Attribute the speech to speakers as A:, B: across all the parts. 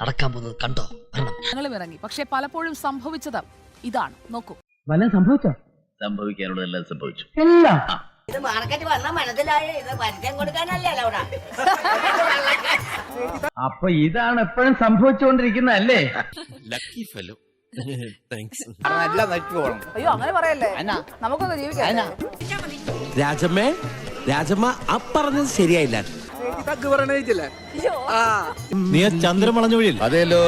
A: അടക്കാൻ പോകുന്നത് കണ്ടോ?
B: ഞങ്ങളും ഇറങ്ങി. പക്ഷെ പലപ്പോഴും സംഭവിച്ചത് ഇതാണ്. നോക്കൂ.
C: വല്ലതും സംഭവിച്ചോ?
D: സംഭവിക്കാനുള്ളതെല്ലാം സംഭവിച്ചു.
C: എല്ലാം
E: ഇത് മാർക്കറ്റ് വന്ന മനസ്സിലായി ഇത് പരസ്യം കൊടുക്കാനല്ലേ അവിടെ?
C: അപ്പൊ ഇതാണ് എപ്പോഴും സംഭവിച്ചുകൊണ്ടിരിക്കുന്നതല്ലേ?
F: ലക്കി ഫെലോ താങ്ക്സ്
B: അയ്യോ അങ്ങനെ പറയല്ലേ? ജീവിക്കാം.
F: രാജമ്മേ രാജമ്മ ആ പറഞ്ഞത് ശരിയായില്ല. നീ ചന്ദ്രമളഞ്ഞൊഴിയിൽ
D: അതെല്ലോ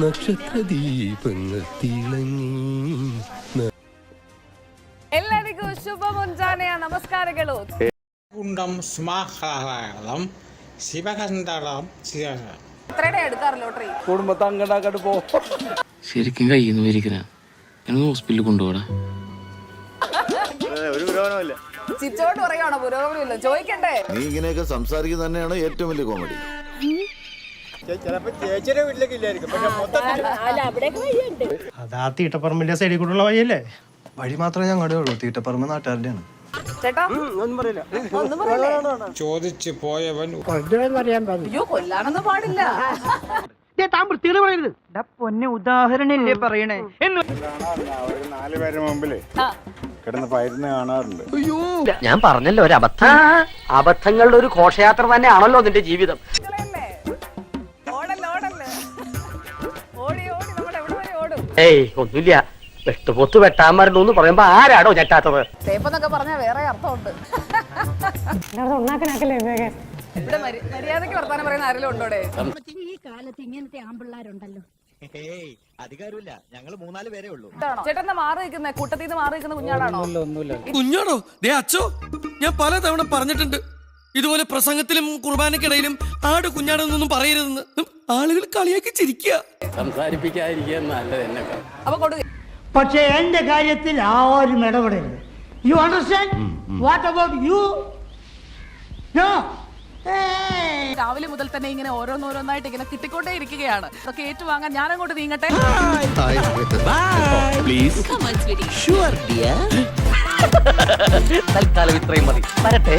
F: നക്ഷത്ര ദീപങ്ങൾ തിളങ്ങി
B: ಎಲ್ಲರಿಗೂ ಶುಭ ಮುಂಜಾನೆಯ ನಮಸ್ಕಾರಗಳು
G: കുണ്ടം സ്മാഹളം ശിവകന്ധളം ശിവ
B: എത്രയുടെ എടുക്കാറ് ലോട്ടറി
H: ശരിക്കും കയ്യിൽ നിന്ന് വരിക്കണ എന്നെ ഹോസ്പിറ്റലിൽ കൊണ്ടുപോടാ
B: ചിരിച്ചോണ്ട് പറയുവാണോ പുരോഗമനം ഇല്ല ചോദിക്കണ്ടേ?
D: നീ ഇങ്ങനെയൊക്കെ സംസാരിക്കുന്നത് തന്നെയാണ് ഏറ്റവും വലിയ കോമഡി
I: അതാ തീട്ടപ്പറമ്പിന്റെ സൈഡിൽ കൂടെയുള്ള വഴിയല്ലേ? വഴി മാത്രമേ ഞങ്ങളുടെ ഉള്ളൂ തീട്ടപ്പറമ്പ് നാട്ടുകാരുടെയാണ്.
B: ചേട്ടാ ഒന്നും പറയില്ലേ.
G: ചോദിച്ചു പോയവൻ
B: പാടില്ല.
C: താൻ വൃത്തികൾ പറയരുത്. ഡാ എന്ന്
A: ഞാൻ പറഞ്ഞല്ലോ ഒരു അബദ്ധം. അബദ്ധങ്ങളുടെ ഒരു ഘോഷയാത്ര തന്നെയാണല്ലോ നിന്റെ ജീവിതം.
B: നിങ്ങളല്ലേ? ഓടല്ലേ ഓടല്ലേ? ഓടി ഓടി നമ്മൾ എവിടെ വരെ ഓടും?
A: ഏയ് ഒന്നുമില്ല. വെട്ടുപോത്ത് വെട്ടാൻ മരണു എന്ന് പറയുമ്പോ ആരാടോ ഞെട്ടാത്തത്?
B: തേപ്പെന്നൊക്കെ വേറെ അർത്ഥമുണ്ട്. ഇവിടെ മര്യാദയ്ക്ക് മര്യാദയ്ക്ക് വർത്താനം പറയുന്ന ആരെങ്കിലും ഉണ്ടോടെ
E: ഈ കാലത്ത് ഇങ്ങനത്തെ ആമ്പിള്ളാരുണ്ടല്ലോ
D: അധികാരമില്ല. ഞങ്ങൾ മൂന്നാൽ പേരേ ഉള്ളൂ?
B: ചേട്ടൻ മാറി നിൽക്കുന്ന കൂട്ടത്തിൽ നിന്ന് മാറി നിൽക്കുന്ന കുഞ്ഞാടാണോ?
F: കുഞ്ഞാടോ ദേ അച്ചോ ഞാൻ പലതവണ പറഞ്ഞിട്ടുണ്ട്. ഇതുപോലെ പ്രസംഗത്തിലും കുർബാനക്കിടയിലും ആട് കുഞ്ഞാടെന്നൊന്നും പറയരുതെന്ന്. ആളുകൾ കളിയാക്കി ചിരിക്കുക
H: സംസാരിപ്പിക്കാതിരിക്കുക നല്ലത് എന്നെ
B: അപ്പൊ കൊടുക്ക
C: പക്ഷേ എന്റെ കാര്യത്തിൽ ആരും ഇടപെടരുത്. You understand what about you know
B: രാവിലെ മുതൽ തന്നെ ഇങ്ങനെ ഓരോന്നോരോന്നായിട്ട് ഇങ്ങനെ കിട്ടിക്കൊണ്ടേ ഇരിക്കുകയാണ്. അതൊക്കെ ഏറ്റുവാങ്ങാൻ ഞാൻ അങ്ങോട്ട് നീങ്ങട്ടെ
F: പ്ലീസ്
A: തൽക്കാലം ഇത്രയും മതി. വരട്ടെ.